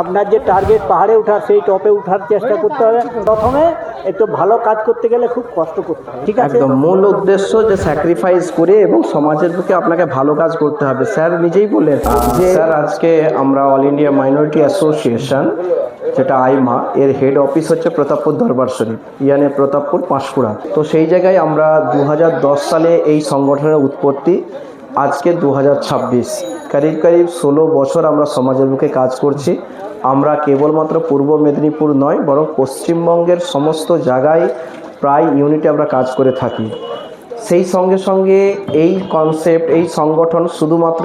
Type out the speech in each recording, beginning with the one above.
আপনার যে টার্গেট পাহাড়ে ওঠার সেই টপে ওঠার চেষ্টা করতে হবে। প্রথমে একটু ভালো কাজ করতে গেলে খুব কষ্ট করতে হবে ঠিক আছে? একদম মূল উদ্দেশ্য যে স্যাক্রিফাইস করে এবং সমাজের পক্ষে আপনাকে ভালো কাজ করতে হবে। স্যার নিজেই বললেন যে স্যার আজকে আমরা অল ইন্ডিয়া মাইনরিটি অ্যাসোসিয়েশন যেটা আইমা এর হেড অফিস হচ্ছে প্রতাপপুর দরবার শরীফ ইয়ানে প্রতাপপুর পাঁশকুড়া। তো সেই জায়গায় আমরা দু হাজার দশ সালে এই সংগঠনের উৎপত্তি আজকে দু হাজার ছাব্বিশ। করিব করিব ষোলো বছর আমরা সমাজের বুকে কাজ করছি। আমরা কেবলমাত্র পূর্ব মেদিনীপুর নয়, বরং পশ্চিমবঙ্গের সমস্ত জায়গায় প্রায় ইউনিটে আমরা কাজ করে থাকি। সেই সঙ্গে সঙ্গে এই কনসেপ্ট এই সংগঠন শুধুমাত্র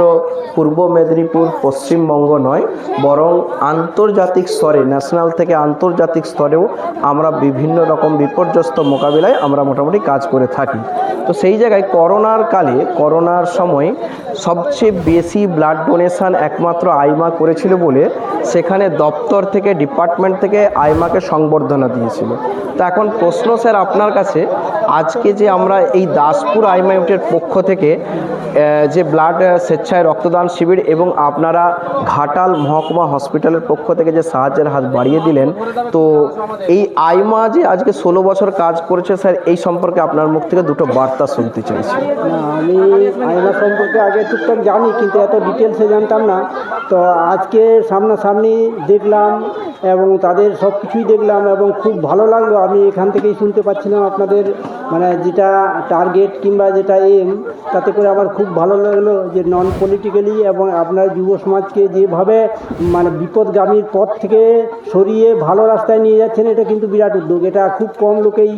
পূর্ব মেদিনীপুর, পশ্চিমবঙ্গ নয়, বরং আন্তর্জাতিক স্তরে ন্যাশনাল থেকে আন্তর্জাতিক স্তরেও আমরা বিভিন্ন রকম বিপর্যস্ত মোকাবিলায় আমরা মোটামুটি কাজ করে থাকি। তো সেই জায়গায় করোনার কালে, করোনার সময় সবচেয়ে বেশি ব্লাড ডোনেশন একমাত্র আইমা করেছিল বলে সেখানে দপ্তর থেকে ডিপার্টমেন্ট থেকে আইমাকে সংবর্ধনা দিয়েছিল। তো এখন প্রশ্ন স্যার আপনার কাছে আজকে যে আমরা এই দাসপুর আইমাইটের পক্ষ থেকে যে ব্লাড স্বেচ্ছায় রক্তদান শিবির এবং আপনারা ঘাটাল মহকুমা হসপিটালের পক্ষ থেকে যে সাহায্যের হাত বাড়িয়ে দিলেন, তো এই আইমা যে আজকে ষোলো বছর কাজ করেছে স্যার, এই সম্পর্কে আপনার মুখ থেকে দুটো বার্তা শুনতে চাইছি। আমি আয়না সম্পর্কে আগে টুকটাক জানি, কিন্তু এত ডিটেলসে জানতাম না। তো আজকে সামনাসামনি দেখলাম এবং তাদের সব কিছুই দেখলাম এবং খুব ভালো লাগল। আমি এখান থেকেই শুনতে পাচ্ছিলাম আপনাদের মানে যেটা টার্গেট কিংবা যেটা এম তাতে করে আমার খুব ভালো লাগল যে নন পলিটিক্যালি এবং আপনার যুব সমাজকে যেভাবে মানে বিপদগামীর পথ থেকে সরিয়ে ভালো রাস্তায় নিয়ে যাচ্ছেন, এটা কিন্তু বিরাট উদ্যোগ। এটা খুব কম লোকেই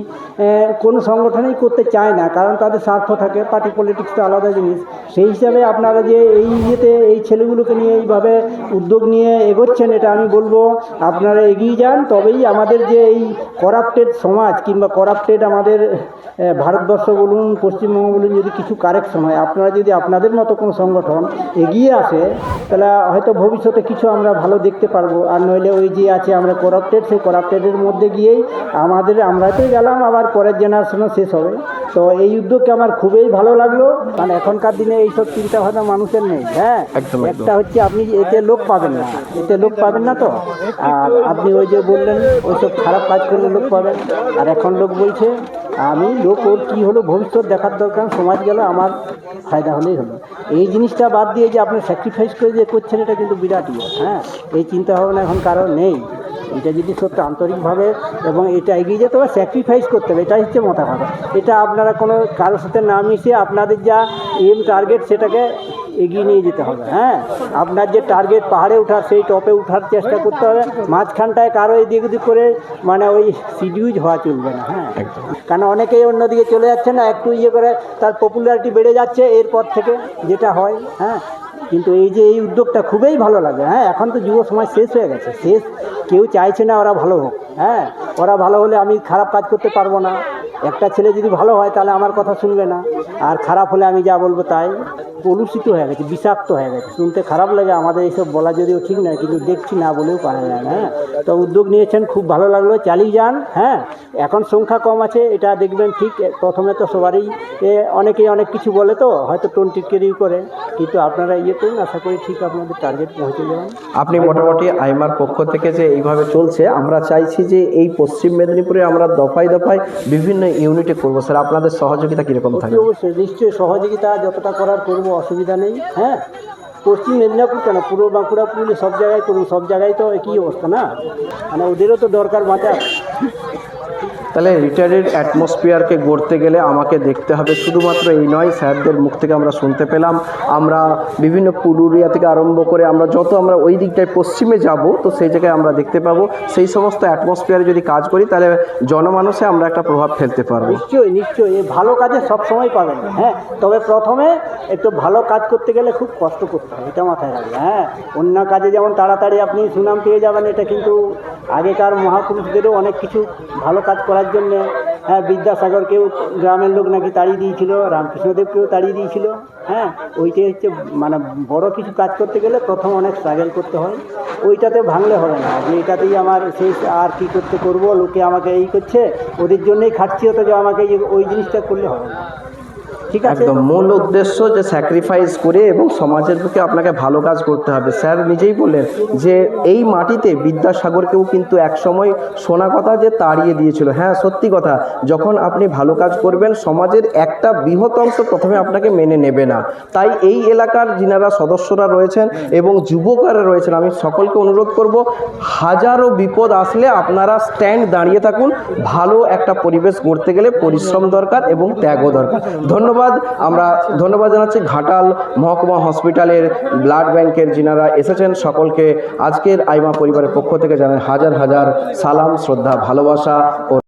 কোনো সংগঠনেই করতে চায় না, কারণ তাদের স্বার্থ থাকে পার্টি পলিটিক্স তো আলাদা জিনিস। সেই হিসাবে আপনারা যে এই ইয়েতে, এই ছেলেগুলোকে নিয়ে এইভাবে উদ্যোগ নিয়ে এগোচ্ছেন, এটা আমি বলব। আপনারা এগিয়ে যান, তবেই আমাদের যে এই করাপ্টেড সমাজ কিংবা করাপ্টেড আমাদের ভারতবর্ষ বলুন, পশ্চিমবঙ্গ বলুন, যদি কিছু কারেকশন হয়, আপনারা যদি আপনাদের মতো কোনো সংগঠন এগিয়ে আসে, তাহলে হয়তো ভবিষ্যতে কিছু আমরা ভালো দেখতে পারব। আর নইলে ওই যে আছে আমরা করাপ্টেড সেই করাপ্টেডের মধ্যে গিয়েই আমাদের আমরা তো গেলাম, আবার পরের জেনারেশনও শেষ হবে। তো এই উদ্যোগকে আমার খুবই ভালো লাগল। কারণ এখনকার দিনে এইসব চিন্তাভাবনা মানুষের নেই হ্যাঁ। একটা হচ্ছে আপনি এতে লোক পাবেন না এতে লোক পাবেন না তো? আর আপনি ওই যে বললেন ওইসব খারাপ কাজ করলে লোক পাবেন। আর এখন লোক বলছে আমি লোক ওর কী হলো ভবিষ্যৎ দেখার দরকার সমাজ গেল আমার ফায়দা হলেই হলো। এই জিনিসটা বাদ দিয়ে যে আপনি স্যাক্রিফাইস করে যে করছেন এটা কিন্তু বিরাট ইয়ে হ্যাঁ? এই চিন্তা ভাবনা এখন কারও নেই। এটা যদি সত্য আন্তরিকভাবে এবং এটা এগিয়ে যেতে হবে স্যাক্রিফাইস করতে হবে এটাই হচ্ছে মাথা এটা আপনারা কোনো কারোর সাথে না মিশিয়ে আপনাদের যা এম টার্গেট সেটাকে এগিয়ে নিয়ে যেতে হবে হ্যাঁ? আপনার যে টার্গেট পাহাড়ে ওঠার সেই টপে ওঠার চেষ্টা করতে হবে। মাঝখানটায় কারও এদিক ওদিক করে মানে ওই সিডিউজ হওয়া চলবে না হ্যাঁ? কারণ অনেকেই অন্যদিকে চলে যাচ্ছে না একটু ইয়ে করে তার পপুলারিটি বেড়ে যাচ্ছে এরপর থেকে যেটা হয় হ্যাঁ? কিন্তু এই যে এই উদ্যোগটা খুবই ভালো লাগে হ্যাঁ? এখন তো যুব সমাজ শেষ হয়ে গেছে, শেষ। কেউ চাইছে না ওরা ভালো হোক হ্যাঁ? ওরা ভালো হলে আমি খারাপ কাজ করতে পারব না। একটা ছেলে যদি ভালো হয় তাহলে আমার কথা শুনবে না। আর খারাপ হলে আমি যা বলব তাই। কলুষিত হয়ে গেছে বিষাক্ত হয়ে গেছে। শুনতে খারাপ লাগে আমাদের এইসব বলা যদিও ঠিক নয় কিন্তু দেখছি না বলেও পারা যায় না হ্যাঁ। তো উদ্যোগ নিয়েছেন খুব ভালো লাগল চালিয়ে যান হ্যাঁ। এখন সংখ্যা কম আছে এটা দেখবেন ঠিক প্রথমে তো সবারই এ, অনেকেই অনেক কিছু বলে তো হয়তো টোয়েন্টি টিটকেরিও করে কিন্তু আপনারা ইয়ে করুন আশা করি ঠিক আপনাদের টার্গেট পৌঁছে যাবেন। আপনি মোটামুটি আইমার পক্ষ থেকে যে এইভাবে চলছে আমরা চাইছি যে এই পশ্চিম মেদিনীপুরে আমরা দফায় দফায় বিভিন্ন ইউনিটে করব। স্যার আপনাদের সহযোগিতা কীরকম থাকবে? অবশ্যই নিশ্চয়ই সহযোগিতা যতটা করার করব অসুবিধা নেই হ্যাঁ? পশ্চিম মেদিনীপুর কেন? পূর্ব বাঁকুড়া পুরুলিয়া সব জায়গায় করুন সব জায়গায় তো একই অবস্থা না? মানে ওদেরও তো দরকার বাঁচা তাহলে রিটায়ার্ডের অ্যাটমসফিয়ারকে গড়তে গেলে আমাকে দেখতে হবে। শুধুমাত্র এই নয়, স্যারদের মুখ থেকে আমরা শুনতে পেলাম। আমরা বিভিন্ন পুরুলিয়া থেকে আরম্ভ করে আমরা যত আমরা ওই দিকটায় পশ্চিমে যাব, তো সেই জায়গায় আমরা দেখতে পাবো। সেই সমস্ত অ্যাটমসফিয়ারে যদি কাজ করি, তাহলে জনমানসে আমরা একটা প্রভাব ফেলতে পারব। নিশ্চয়ই নিশ্চয়ই। ভালো কাজে সব সময় পাবেন। হ্যাঁ তবে প্রথমে একটু ভালো কাজ করতে গেলে খুব কষ্ট করতে হবে, এটা মাথায় রাখবে। হ্যাঁ অন্য কাজে যেমন তাড়াতাড়ি আপনি সুনাম পেয়ে যাবেন, এটা কিন্তু আগেকার মহাপুরুষদেরও অনেক কিছু ভালো কাজ করার জন্যে হ্যাঁ বিদ্যাসাগরকেও গ্রামের লোক নাকি তাড়িয়ে দিয়েছিল, রামকৃষ্ণদেবকেও তাড়িয়ে দিয়েছিল হ্যাঁ ওইটাই হচ্ছে মানে বড় কিছু কাজ করতে গেলে প্রথম অনেক স্ট্রাগল করতে হয়। ওইটাতে ভাঙলে হবে না, যে এটাতেই আমার সেই আর কি করতে করব, লোকে আমাকে এই করছে, ওদের জন্যই খাটছি হতো যে আমাকে ওই জিনিসটা করলে হবে না। ঠিক আছে? একদম। মূল উদ্দেশ্য যে স্যাক্রিফাইস করে এবং সমাজের পক্ষে আপনাকে ভালো কাজ করতে হবে। স্যার নিজেই বললেন যে এই মাটিতে বিদ্যাসাগরকেও কিন্তু একসময় শোনা কথা যে তাড়িয়ে দিয়েছিল। হ্যাঁ সত্যি কথা। যখন আপনি ভালো কাজ করবেন, সমাজের একটা বৃহৎ অংশ প্রথমে আপনাকে মেনে নেবে না। তাই এই এলাকার যিনারা সদস্যরা রয়েছেন এবং যুবকরা রয়েছেন, আমি সকলকে অনুরোধ করব, হাজারো বিপদ আসলে আপনারা স্ট্যান্ড দাঁড়িয়ে থাকুন। ভালো একটা পরিবেশ গড়তে গেলে পরিশ্রম দরকার এবং ত্যাগও দরকার। ধন্যবাদ। আমরা ধন্যবাদ জানাচ্ছি ঘাটাল মহকুমা হসপিটালের ব্লাড ব্যাংকের যিনারা এসেছেন, সকলকে আজকের আইমা পরিবারের পক্ষ থেকে জানাই হাজার হাজার সালাম, শ্রদ্ধা, ভালোবাসা ও